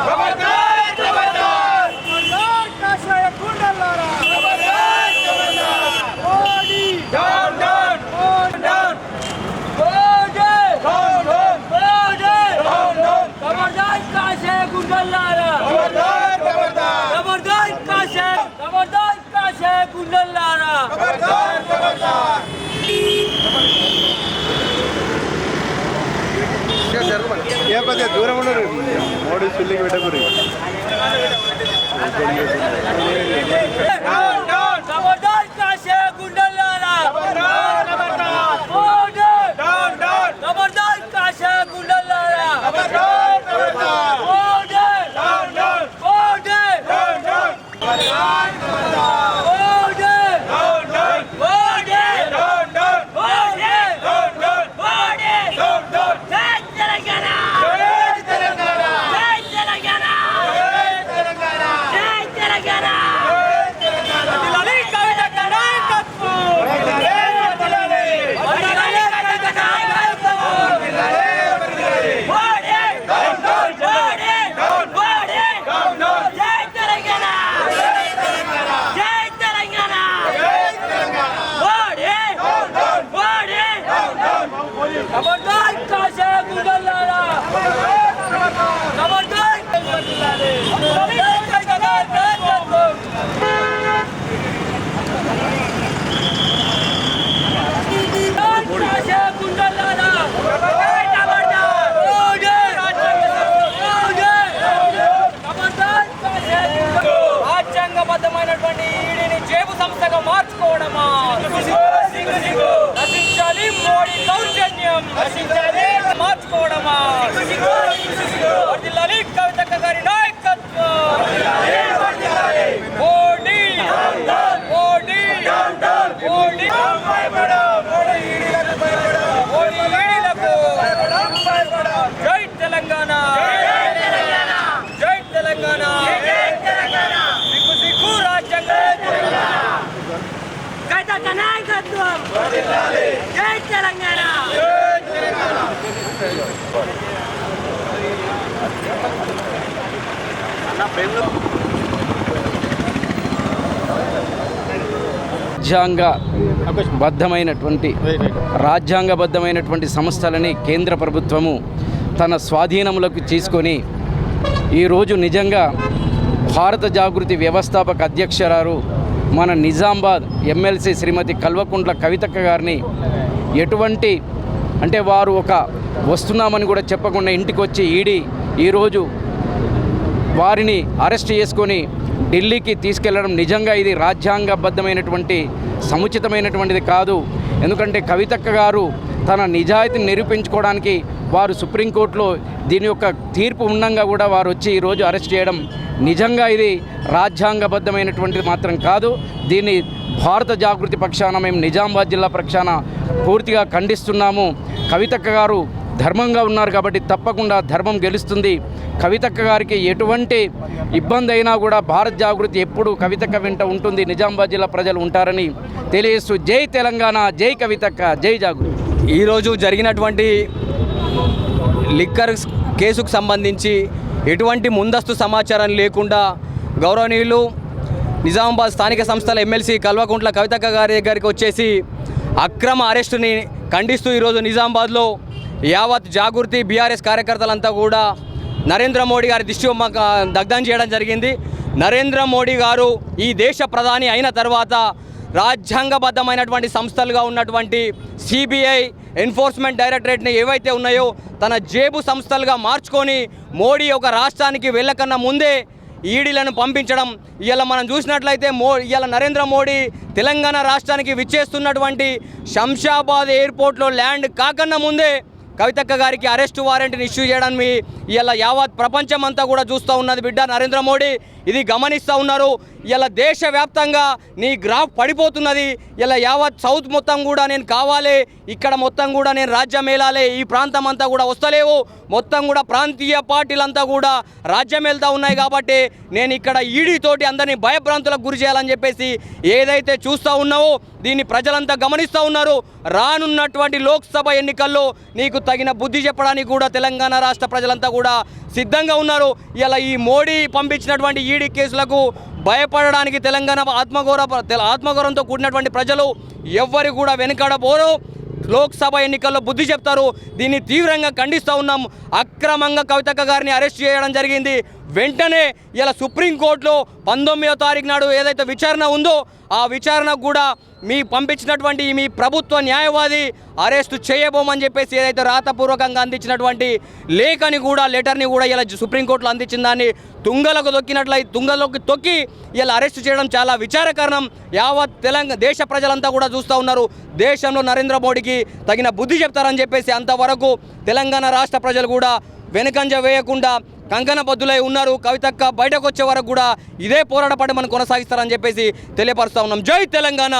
ক্ষমতা பார்த்து தூரம் ஒன்று இருக்கு மோடி சொல்லி விட నశించాలి మార్చుకోవడమా? వర్ధిల్లాలి కవితక్క గారి నాయకత్వం. మోడీ మోడీ మోడీ. జై తెలంగాణ. జై తెలంగాణ. సిగ్గు సిగ్గు రాజ్యాంగ. నాయకత్వం జై తెలంగాణ రాజ్యాంగ బద్ధమైనటువంటి రాజ్యాంగబద్ధమైనటువంటి సంస్థలని కేంద్ర ప్రభుత్వము తన స్వాధీనంలోకి తీసుకొని ఈరోజు నిజంగా భారత జాగృతి వ్యవస్థాపక అధ్యక్షరారు మన నిజామాబాద్ ఎమ్మెల్సీ శ్రీమతి కల్వకుంట్ల కవితక్క గారిని ఎటువంటి అంటే వారు ఒక వస్తున్నామని కూడా చెప్పకుండా ఇంటికి వచ్చి ఈడీ ఈరోజు వారిని అరెస్ట్ చేసుకొని ఢిల్లీకి తీసుకెళ్ళడం నిజంగా ఇది రాజ్యాంగబద్ధమైనటువంటి సముచితమైనటువంటిది కాదు. ఎందుకంటే కవితక్క గారు తన నిజాయితీని నిరూపించుకోవడానికి వారు సుప్రీంకోర్టులో దీని యొక్క తీర్పు ఉండంగా కూడా వారు వచ్చి ఈరోజు అరెస్ట్ చేయడం నిజంగా ఇది రాజ్యాంగబద్ధమైనటువంటిది మాత్రం కాదు. దీన్ని భారత జాగృతి పక్షాన మేము నిజామాబాద్ జిల్లా పక్షాన పూర్తిగా ఖండిస్తున్నాము. కవితక్క గారు ధర్మంగా ఉన్నారు కాబట్టి తప్పకుండా ధర్మం గెలుస్తుంది. కవితక్క గారికి ఎటువంటి ఇబ్బంది అయినా కూడా భారత్ జాగృతి ఎప్పుడు కవితక్క వెంట ఉంటుంది. నిజామాబాద్ జిల్లా ప్రజలు ఉంటారని తెలియజేస్తూ జై తెలంగాణ జై కవితక్క జై జాగృతి. ఈరోజు జరిగినటువంటి లిక్కర్ కేసుకు సంబంధించి ఎటువంటి ముందస్తు సమాచారం లేకుండా గౌరవనీయులు నిజామాబాద్ స్థానిక సంస్థల ఎమ్మెల్సీ కల్వకుంట్ల కవితక్క గారి దగ్గరికి వచ్చేసి అక్రమ అరెస్టుని ఖండిస్తూ ఈరోజు నిజామాబాద్లో యావత్ జాగృతి బీఆర్ఎస్ కార్యకర్తలంతా కూడా నరేంద్ర మోడీ గారి దిష్టి దగ్ధం చేయడం జరిగింది. నరేంద్ర మోడీ గారు ఈ దేశ ప్రధాని అయిన తర్వాత రాజ్యాంగబద్ధమైనటువంటి సంస్థలుగా ఉన్నటువంటి సిబిఐ ఎన్ఫోర్స్మెంట్ డైరెక్టరేట్ని ఏవైతే ఉన్నాయో తన జేబు సంస్థలుగా మార్చుకొని మోడీ ఒక రాష్ట్రానికి వెళ్ళకన్నా ముందే ఈడీలను పంపించడం. ఇవాళ మనం చూసినట్లయితే మో ఇవాళ నరేంద్ర మోడీ తెలంగాణ రాష్ట్రానికి విచ్చేస్తున్నటువంటి శంషాబాద్ ఎయిర్పోర్ట్లో ల్యాండ్ కాకన్నా ముందే కవితక్క గారికి అరెస్ట్ వారెంట్ని ఇష్యూ చేయడానికి ఇలా యావత్ ప్రపంచం అంతా కూడా చూస్తూ ఉన్నది. బిడ్డ నరేంద్ర మోడీ ఇది గమనిస్తూ ఉన్నారు. ఇలా దేశవ్యాప్తంగా నీ గ్రాఫ్ పడిపోతున్నది. ఇలా యావత్ సౌత్ మొత్తం కూడా నేను కావాలి. ఇక్కడ మొత్తం కూడా నేను రాజ్యం ఏలాలి ఈ ప్రాంతం అంతా కూడా వస్తలేవు. మొత్తం కూడా ప్రాంతీయ పార్టీలంతా కూడా రాజ్యం వెళ్తూ ఉన్నాయి కాబట్టి నేను ఇక్కడ ఈడీ తోటి అందరినీ భయభ్రాంతులకు గురి చేయాలని చెప్పేసి ఏదైతే చూస్తూ ఉన్నావో దీన్ని ప్రజలంతా గమనిస్తూ ఉన్నారు. రానున్నటువంటి లోక్సభ ఎన్నికల్లో నీకు తగిన బుద్ధి చెప్పడానికి కూడా తెలంగాణ రాష్ట్ర ప్రజలంతా కూడా సిద్ధంగా ఉన్నారు. ఇలా ఈ మోడీ పంపించినటువంటి ఈడీ కేసులకు భయపడడానికి తెలంగాణ ఆత్మగౌరవ తెల- ఆత్మగౌరవంతో కూడినటువంటి ప్రజలు ఎవ్వరు కూడా వెనుకడబోరు. లోక్సభ ఎన్నికల్లో బుద్ధి చెప్తారు. దీన్ని తీవ్రంగా ఖండిస్తూ ఉన్నాం. అక్రమంగా కవితక్క గారిని అరెస్ట్ చేయడం జరిగింది. వెంటనే ఇలా సుప్రీంకోర్టులో పంతొమ్మిదో తారీఖు నాడు ఏదైతే విచారణ ఉందో ఆ విచారణకు కూడా మీ పంపించినటువంటి మీ ప్రభుత్వ న్యాయవాది అరెస్టు చేయబోమని చెప్పేసి ఏదైతే రాతపూర్వకంగా అందించినటువంటి లేఖని కూడా లెటర్ని కూడా ఇలా సుప్రీంకోర్టులో అందించిన దాన్ని తుంగలకు తొక్కినట్లయి తుంగలోకి తొక్కి ఇలా అరెస్ట్ చేయడం చాలా విచారకరణం. యావత్ తెలంగాణ దేశ ప్రజలంతా కూడా చూస్తూ ఉన్నారు. దేశంలో నరేంద్ర మోడీకి తగిన బుద్ధి చెప్తారని చెప్పేసి అంతవరకు తెలంగాణ రాష్ట్ర ప్రజలు కూడా వెనుకంజ వేయకుండా కంకణ బద్దులై ఉన్నారు. కవితక్క బయటకు వచ్చే వరకు కూడా ఇదే పోరాట పడి మనం కొనసాగిస్తారని చెప్పేసి తెలియపరుస్తా ఉన్నాం. జై తెలంగాణ!